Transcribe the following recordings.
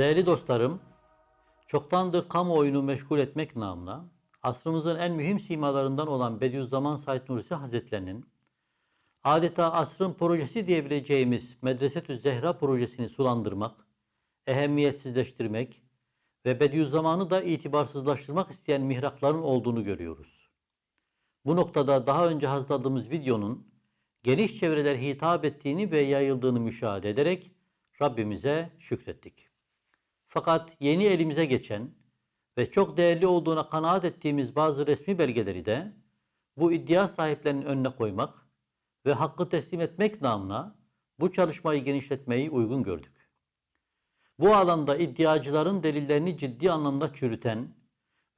Değerli dostlarım, çoktandır kamuoyunu meşgul etmek namına asrımızın en mühim simalarından olan Bediüzzaman Said Nursi Hazretlerinin adeta asrın projesi diyebileceğimiz Medresetü Zehra projesini sulandırmak, ehemmiyetsizleştirmek ve Bediüzzaman'ı da itibarsızlaştırmak isteyen mihrakların olduğunu görüyoruz. Bu noktada daha önce hazırladığımız videonun geniş çevreler hitap ettiğini ve yayıldığını müşahede ederek Rabbimize şükrettik. Fakat yeni elimize geçen ve çok değerli olduğuna kanaat ettiğimiz bazı resmi belgeleri de bu iddia sahiplerinin önüne koymak ve hakkı teslim etmek namına bu çalışmayı genişletmeyi uygun gördük. Bu alanda iddiacıların delillerini ciddi anlamda çürüten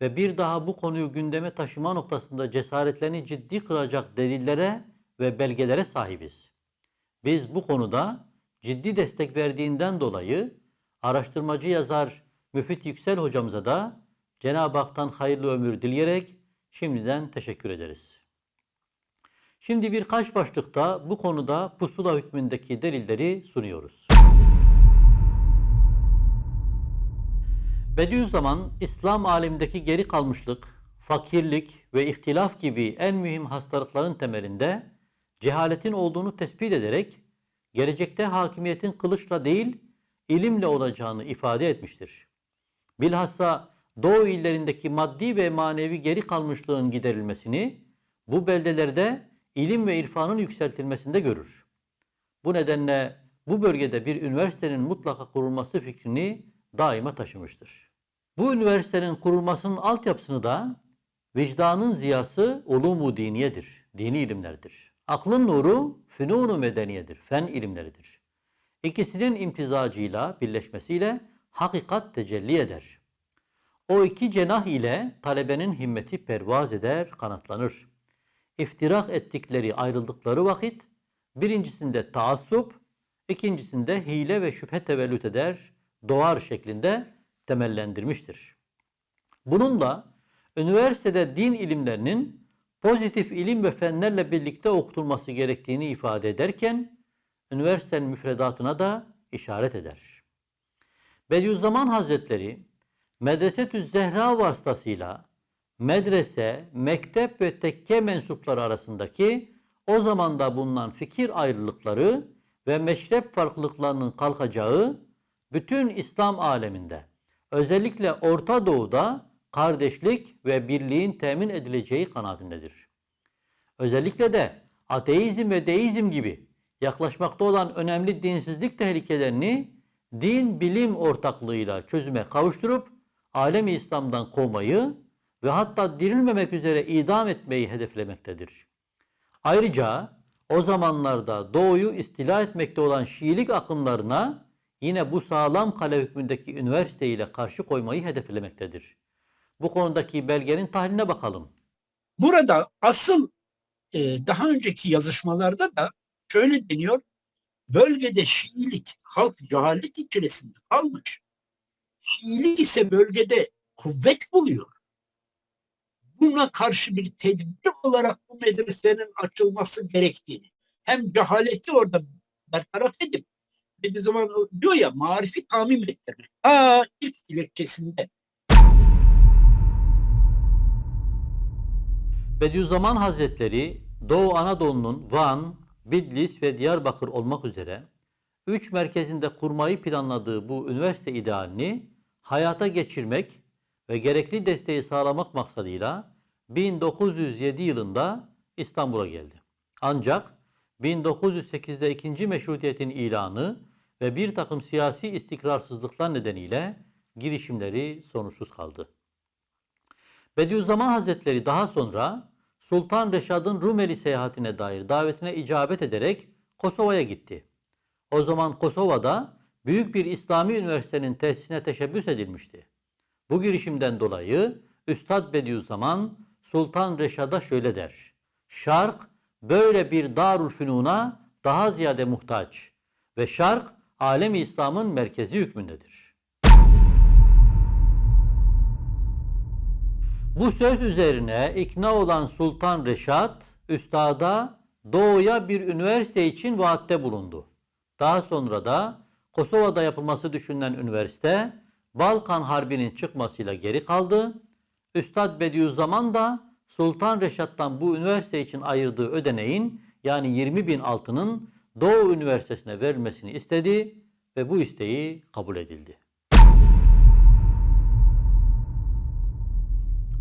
ve bir daha bu konuyu gündeme taşıma noktasında cesaretlerini ciddi kılacak delillere ve belgelere sahibiz. Biz bu konuda ciddi destek verdiğinden dolayı araştırmacı yazar Müfit Yüksel hocamıza da Cenab-ı Hak'tan hayırlı ömür dileyerek şimdiden teşekkür ederiz. Şimdi birkaç başlıkta bu konuda pusula hükmündeki delilleri sunuyoruz. Bediüzzaman, İslam alemindeki geri kalmışlık, fakirlik ve ihtilaf gibi en mühim hastalıkların temelinde cehaletin olduğunu tespit ederek gelecekte hakimiyetin kılıçla değil, ilimle olacağını ifade etmiştir. Bilhassa Doğu illerindeki maddi ve manevi geri kalmışlığın giderilmesini bu beldelerde ilim ve irfanın yükseltilmesinde görür. Bu nedenle bu bölgede bir üniversitenin mutlaka kurulması fikrini daima taşımıştır. Bu üniversitenin kurulmasının altyapısını da vicdanın ziyası ulumu diniyedir, dini ilimlerdir. Aklın nuru fünunu medeniyedir, fen ilimleridir. İkisinin imtizacıyla, birleşmesiyle hakikat tecelli eder. O iki cenah ile talebenin himmeti pervaz eder, kanatlanır. İftirak ettikleri, ayrıldıkları vakit birincisinde taassup, ikincisinde hile ve şüphe tevellüt eder, doğar şeklinde temellendirmiştir. Bununla üniversitede din ilimlerinin pozitif ilim ve fenlerle birlikte okutulması gerektiğini ifade ederken üniversitenin müfredatına da işaret eder. Bediüzzaman Hazretleri Medresetü Zehra vasıtasıyla medrese, mektep ve tekke mensupları arasındaki o zamanda bulunan fikir ayrılıkları ve meşrep farklılıklarının kalkacağı bütün İslam aleminde özellikle Orta Doğu'da kardeşlik ve birliğin temin edileceği kanaatindedir. Özellikle de ateizm ve deizm gibi yaklaşmakta olan önemli dinsizlik tehlikelerini din bilim ortaklığıyla çözüme kavuşturup alemi İslam'dan kovmayı ve hatta dirilmemek üzere idam etmeyi hedeflemektedir. Ayrıca o zamanlarda doğuyu istila etmekte olan Şiilik akımlarına yine bu sağlam kale hükmündeki üniversite ile karşı koymayı hedeflemektedir. Bu konudaki belgenin tahliline bakalım. Burada asıl e, daha önceki yazışmalarda da şöyle deniyor. Bölgede Şiilik halk cehalet içerisinde kalmış. Şiilik ise bölgede kuvvet buluyor. Buna karşı bir tedbir olarak bu medresenin açılması gerektiğini hem cehaleti orada bertaraf edip bir zaman diyor ya marifi tamim ettirmek. Aa ilk dilekçesinde Bediüzzaman Hazretleri Doğu Anadolu'nun Van, Bitlis ve Diyarbakır olmak üzere üç merkezinde kurmayı planladığı bu üniversite idealini hayata geçirmek ve gerekli desteği sağlamak maksadıyla 1907 yılında İstanbul'a geldi. Ancak 1908'de ikinci meşrutiyetin ilanı ve bir takım siyasi istikrarsızlıklar nedeniyle girişimleri sonuçsuz kaldı. Bediüzzaman Hazretleri daha sonra Sultan Reşad'ın Rumeli seyahatine dair davetine icabet ederek Kosova'ya gitti. O zaman Kosova'da büyük bir İslami üniversitenin tesisine teşebbüs edilmişti. Bu girişimden dolayı Üstad Bediüzzaman Sultan Reşad'a şöyle der. Şark böyle bir darul fünuna daha ziyade muhtaç ve şark alemi İslam'ın merkezi hükmündedir. Bu söz üzerine ikna olan Sultan Reşat, Üstad'a doğuya bir üniversite için vaatte bulundu. Daha sonra da Kosova'da yapılması düşünülen üniversite Balkan Harbi'nin çıkmasıyla geri kaldı. Üstad Bediüzzaman da Sultan Reşat'tan bu üniversite için ayırdığı ödeneğin yani 20 bin altının Doğu Üniversitesi'ne verilmesini istedi ve bu isteği kabul edildi.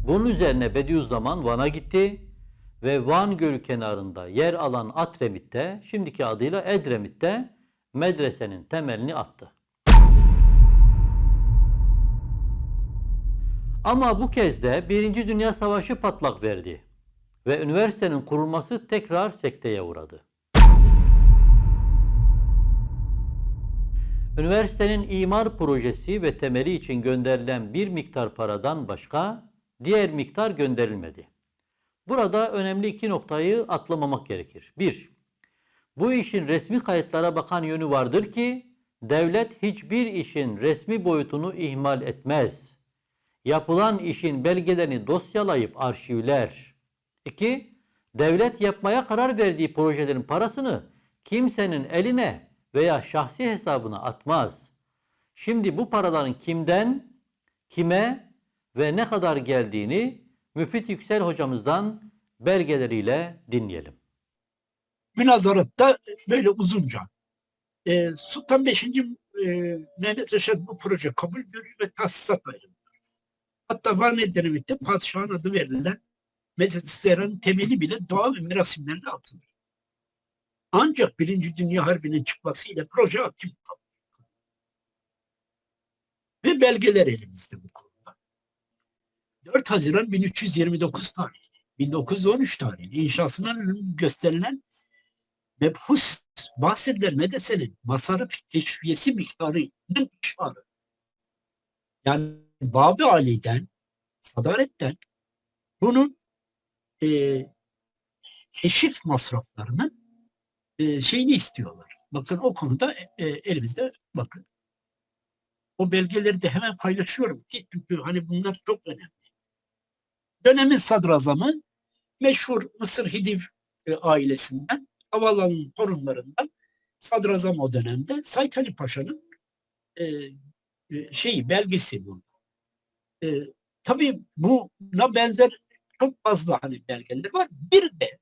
Bunun üzerine Bediüzzaman Van'a gitti ve Van Gölü kenarında yer alan Atremit'te, şimdiki adıyla Edremit'te medresenin temelini attı. Ama bu kez de Birinci Dünya Savaşı patlak verdi ve üniversitenin kurulması tekrar sekteye uğradı. Üniversitenin imar projesi ve temeli için gönderilen bir miktar paradan başka diğer miktar gönderilmedi. Burada önemli iki noktayı atlamamak gerekir. 1. Bu işin resmi kayıtlara bakan yönü vardır ki devlet hiçbir işin resmi boyutunu ihmal etmez. Yapılan işin belgelerini dosyalayıp arşivler. 2. Devlet yapmaya karar verdiği projelerin parasını kimsenin eline veya şahsi hesabına atmaz. Şimdi bu paraların kimden, kime ve ne kadar geldiğini Müfit Yüksel hocamızdan belgeleriyle dinleyelim. Münazaratta böyle uzunca. Ee, Sultan 5. E, Mehmet Reşat bu proje kabul görüyor ve tahsisat ayrılıyor. Hatta Van Edremit'te padişahın adı verilen Mescid-i Zehra'nın temeli bile doğa ve merasimlerle atılır. Ancak Birinci Dünya Harbi'nin çıkmasıyla proje aktif kalıyor. Ve belgeler elimizde bu konuda. 4 Haziran 1329 tarihi, 1913 tarihi inşasına gösterilen mebhus bahsedilen medresenin masarif teşviyesi miktarının işarı. Yani Babi Ali'den, Sadaret'ten bunun e, keşif masraflarının e, şeyini istiyorlar. Bakın o konuda e, elimizde bakın. O belgeleri de hemen paylaşıyorum ki çünkü hani bunlar çok önemli. Dönemin sadrazamı meşhur Mısır Hidiv e, ailesinden havaalanının torunlarından sadrazam o dönemde Said Ali Paşa'nın e, e, şeyi belgesi bu. E, tabii buna benzer çok fazla hani belgeler var. Bir de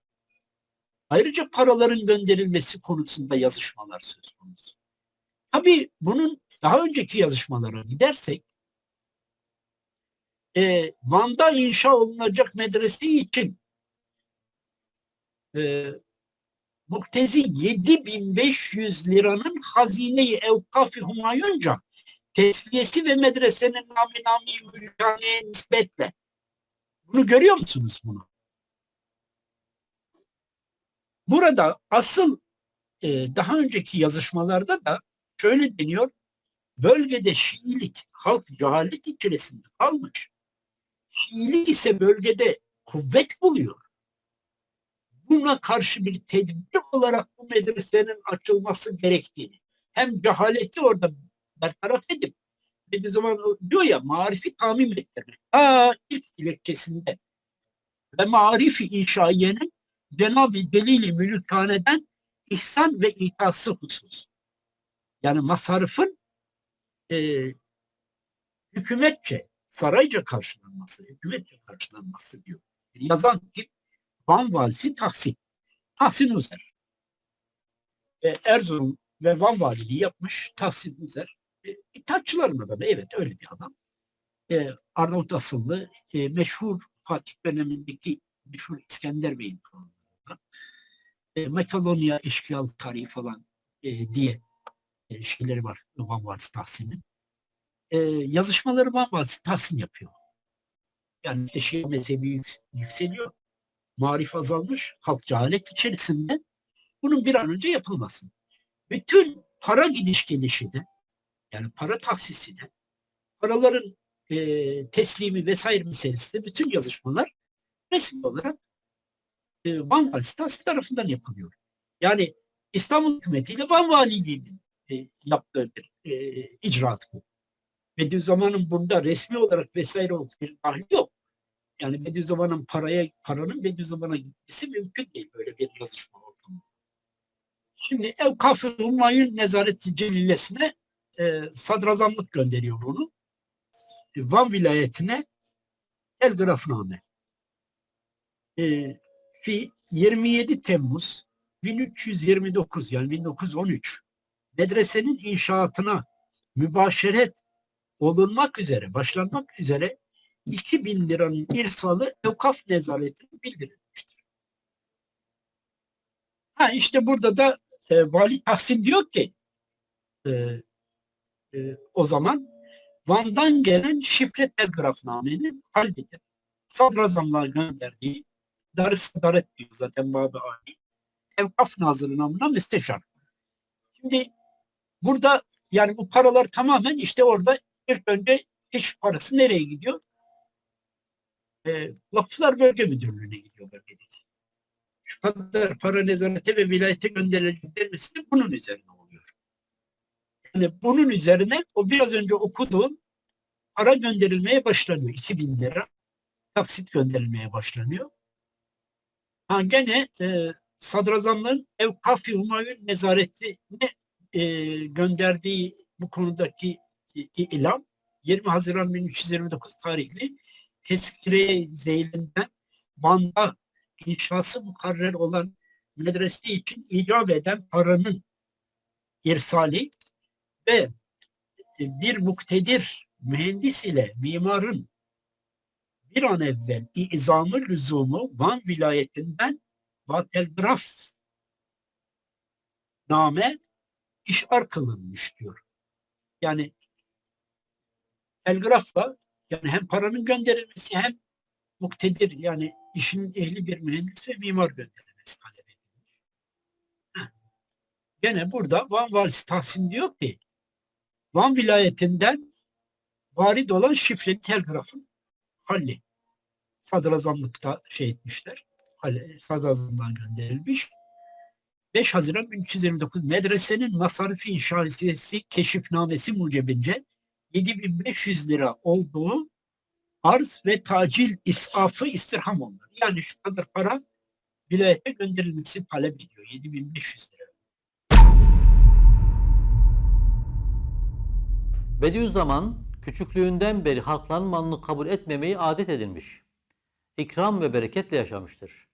ayrıca paraların gönderilmesi konusunda yazışmalar söz konusu. Tabii bunun daha önceki yazışmalara gidersek e, Van'da inşa olunacak medrese için e, Muktezi 7500 liranın hazine-i evkaf-ı humayunca tesviyesi ve medresenin nami nami mülkaneye nispetle. Bunu görüyor musunuz bunu? Burada asıl e, daha önceki yazışmalarda da şöyle deniyor. Bölgede Şiilik halk cehalet içerisinde kalmış. Şiilik ise bölgede kuvvet buluyor buna karşı bir tedbir olarak bu medresenin açılması gerektiğini hem cehaleti orada bertaraf edip bir zaman diyor ya marifi tamim ettirmek. Aa ilk dilekçesinde ve marifi inşaiyenin Cenab-ı Delil-i Mülükhane'den ihsan ve itası husus. Yani masarifin e, hükümetçe, sarayca karşılanması, hükümetçe karşılanması diyor. Yazan kim? Van valisi Tahsin. Tahsin Uzer. E, Erzurum ve Van valiliği yapmış Tahsin Uzer. E, İttihatçıların adamı evet öyle bir adam. E, Arnavut asıllı e, meşhur Fatih dönemindeki meşhur İskender Bey'in torunlarından. E, Makedonya eşkıyal tarihi falan e, diye e, şeyleri var Van valisi Tahsin'in. E, yazışmaları valisi Tahsin yapıyor. Yani işte Şia mezhebi yükseliyor marif azalmış, halk cehalet içerisinde bunun bir an önce yapılması. Bütün para gidiş gelişi yani para tahsisi paraların e, teslimi vesaire meselesi de bütün yazışmalar resmi olarak e, Van Valisi tarafından yapılıyor. Yani İstanbul hükümeti ile Van Valiliği'nin e, yaptığı bir e, icraat bu. Bediüzzaman'ın bunda resmi olarak vesaire bir dahil yok yani Bediüzzaman'ın paraya, paranın Bediüzzaman'a gitmesi mümkün değil böyle bir yazışma ortamı. Şimdi Evkaf-ı Humayun Nezareti Celilesine e, sadrazamlık gönderiyor onu. Van vilayetine telgrafname. E, fi 27 Temmuz 1329 yani 1913 medresenin inşaatına mübaşeret olunmak üzere, başlanmak üzere 2000 liranın irsalı evkaf nezaretine bildirilmiştir. Ha işte burada da e, Vali Tahsin diyor ki e, e, o zaman Van'dan gelen şifre telgrafnamenin halbidir. Sadrazamlar gönderdiği Dar-ı Sadaret diyor zaten Bab-ı Ali. Evkaf Nazırı namına müsteşar. Şimdi burada yani bu paralar tamamen işte orada ilk önce iş parası nereye gidiyor? E, Vakıflar Bölge Müdürlüğü'ne gidiyor bölgedeki. Şu kadar para nezarete ve vilayete gönderilecek denmesi de bunun üzerine oluyor. Yani bunun üzerine o biraz önce okuduğum para gönderilmeye başlanıyor. 2000 lira taksit gönderilmeye başlanıyor. Ha gene e, sadrazamların Evkaf-ı Humayun nezaretine e, gönderdiği bu konudaki ilan 20 Haziran 1329 tarihli tezkire zeylinden Van'da inşası mukarrer olan medrese için icap eden paranın irsali ve e, bir muktedir mühendis ile mimarın bir an evvel izamı lüzumu Van vilayetinden ve telgraf name işar kılınmış diyor. Yani telgrafla yani hem paranın gönderilmesi hem muktedir yani işin ehli bir mühendis ve mimar gönderilmesi talep edilmiş. Gene burada Van Valisi Tahsin diyor ki Van vilayetinden varid olan şifreli telgrafın halli. Sadrazamlıkta şey etmişler. Sadrazamdan gönderilmiş. 5 Haziran 1329 medresenin masarıfı inşaatiyesi keşifnamesi mucibince 7500 lira olduğu arz ve tacil isafı istirham olunur. Yani şu kadar para vilayete gönderilmesi talep ediyor. 7500 lira. Bediüzzaman küçüklüğünden beri halkların malını kabul etmemeyi adet edinmiş. İkram ve bereketle yaşamıştır.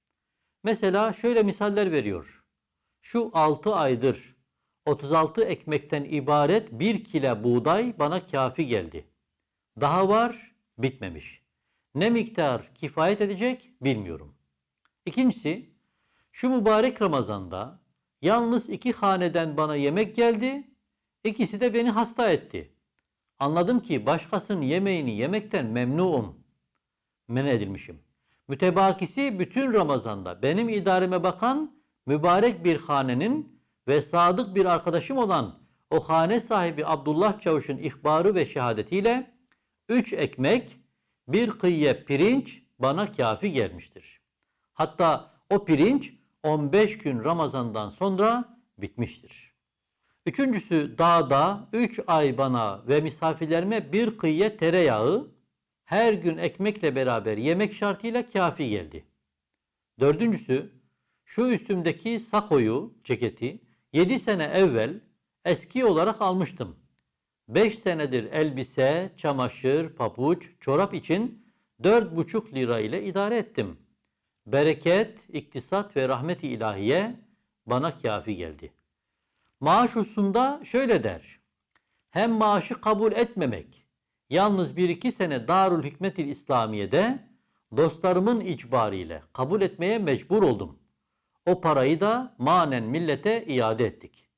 Mesela şöyle misaller veriyor. Şu 6 aydır 36 ekmekten ibaret bir kile buğday bana kafi geldi. Daha var bitmemiş. Ne miktar kifayet edecek bilmiyorum. İkincisi şu mübarek Ramazan'da yalnız iki haneden bana yemek geldi, ikisi de beni hasta etti. Anladım ki başkasının yemeğini yemekten memnunum. Men edilmişim. Mütebakisi bütün Ramazan'da benim idareme bakan mübarek bir hanenin ve sadık bir arkadaşım olan o hane sahibi Abdullah Çavuş'un ihbarı ve şehadetiyle üç ekmek, bir kıyye pirinç bana kafi gelmiştir. Hatta o pirinç 15 gün Ramazan'dan sonra bitmiştir. Üçüncüsü dağda 3 ay bana ve misafirlerime bir kıyye tereyağı her gün ekmekle beraber yemek şartıyla kafi geldi. Dördüncüsü şu üstümdeki sakoyu, ceketi 7 sene evvel eski olarak almıştım. 5 senedir elbise, çamaşır, papuç, çorap için 4,5 lira ile idare ettim. Bereket, iktisat ve rahmeti ilahiye bana kafi geldi. Maaş hususunda şöyle der. Hem maaşı kabul etmemek, yalnız bir iki sene Darül Hikmetil İslamiye'de dostlarımın icbariyle kabul etmeye mecbur oldum. O parayı da manen millete iade ettik.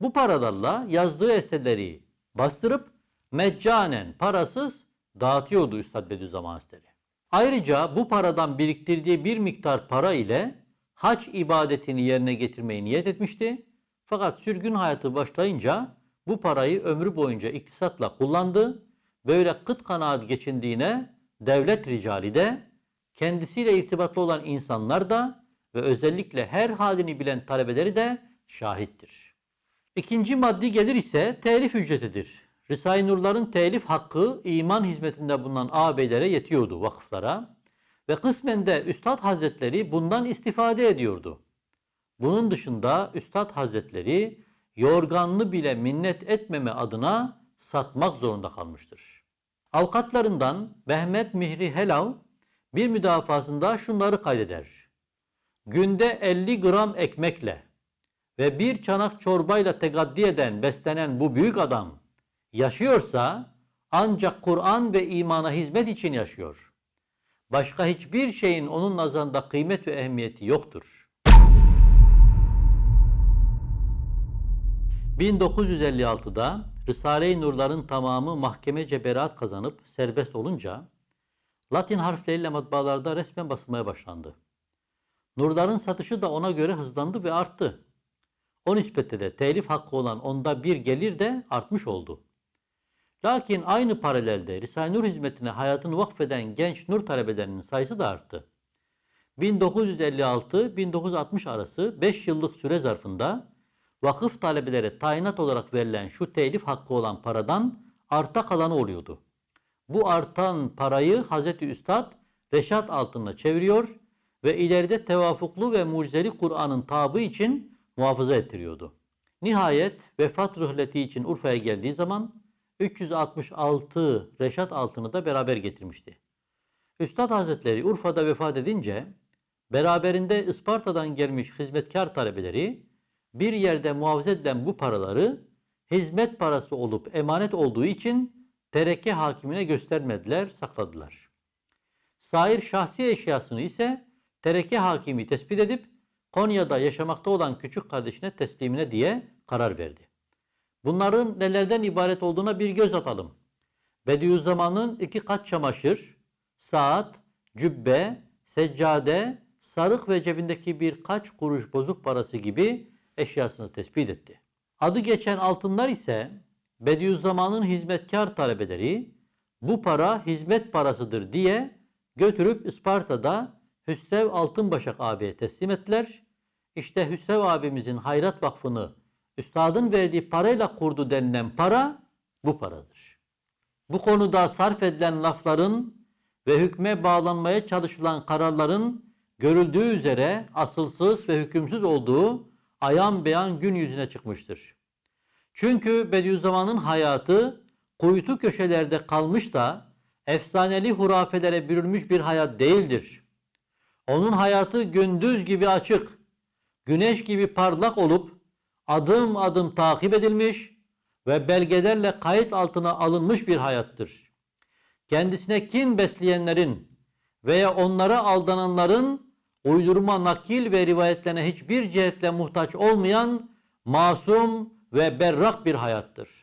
Bu paralarla yazdığı eserleri bastırıp meccanen parasız dağıtıyordu Üstad Bediüzzaman Hazretleri. Ayrıca bu paradan biriktirdiği bir miktar para ile hac ibadetini yerine getirmeyi niyet etmişti. Fakat sürgün hayatı başlayınca bu parayı ömrü boyunca iktisatla kullandı. Böyle kıt kanaat geçindiğine devlet ricali de kendisiyle irtibatlı olan insanlar da ve özellikle her halini bilen talebeleri de şahittir. İkinci maddi gelir ise telif ücretidir. Risale-i Nurların telif hakkı iman hizmetinde bulunan ağabeylere yetiyordu vakıflara ve kısmen de Üstad Hazretleri bundan istifade ediyordu. Bunun dışında Üstad Hazretleri yorganını bile minnet etmeme adına satmak zorunda kalmıştır. Avukatlarından Mehmet Mihri Helav bir müdafasında şunları kaydeder. Günde 50 gram ekmekle ve bir çanak çorbayla tegaddi eden, beslenen bu büyük adam yaşıyorsa ancak Kur'an ve imana hizmet için yaşıyor. Başka hiçbir şeyin onun nazarında kıymet ve ehemmiyeti yoktur. 1956'da Risale-i Nurların tamamı mahkemece beraat kazanıp serbest olunca Latin harfleriyle matbaalarda resmen basılmaya başlandı. Nurların satışı da ona göre hızlandı ve arttı. O nispette de telif hakkı olan onda bir gelir de artmış oldu. Lakin aynı paralelde Risale-i Nur hizmetine hayatını vakfeden genç nur talebelerinin sayısı da arttı. 1956-1960 arası 5 yıllık süre zarfında vakıf talebelere tayinat olarak verilen şu telif hakkı olan paradan arta kalanı oluyordu. Bu artan parayı Hazreti Üstad Reşat altında çeviriyor ve ileride tevafuklu ve mucizeli Kur'an'ın tabı için muhafaza ettiriyordu. Nihayet vefat rühleti için Urfa'ya geldiği zaman 366 reşat altını da beraber getirmişti. Üstad Hazretleri Urfa'da vefat edince beraberinde Isparta'dan gelmiş hizmetkar talebeleri bir yerde muhafaza edilen bu paraları hizmet parası olup emanet olduğu için tereke hakimine göstermediler, sakladılar. Sair şahsi eşyasını ise tereke hakimi tespit edip Konya'da yaşamakta olan küçük kardeşine teslimine diye karar verdi. Bunların nelerden ibaret olduğuna bir göz atalım. Bediüzzaman'ın iki kat çamaşır, saat, cübbe, seccade, sarık ve cebindeki birkaç kuruş bozuk parası gibi eşyasını tespit etti. Adı geçen altınlar ise Bediüzzaman'ın hizmetkar talebeleri bu para hizmet parasıdır diye götürüp Isparta'da Hüsrev Altınbaşak abiye teslim ettiler. İşte Hüsrev abimizin Hayrat Vakfı'nı üstadın verdiği parayla kurdu denilen para bu paradır. Bu konuda sarf edilen lafların ve hükme bağlanmaya çalışılan kararların görüldüğü üzere asılsız ve hükümsüz olduğu ayan beyan gün yüzüne çıkmıştır. Çünkü Bediüzzaman'ın hayatı kuytu köşelerde kalmış da efsaneli hurafelere bürünmüş bir hayat değildir. Onun hayatı gündüz gibi açık, güneş gibi parlak olup adım adım takip edilmiş ve belgelerle kayıt altına alınmış bir hayattır. Kendisine kin besleyenlerin veya onlara aldananların uydurma nakil ve rivayetlerine hiçbir cihetle muhtaç olmayan masum ve berrak bir hayattır.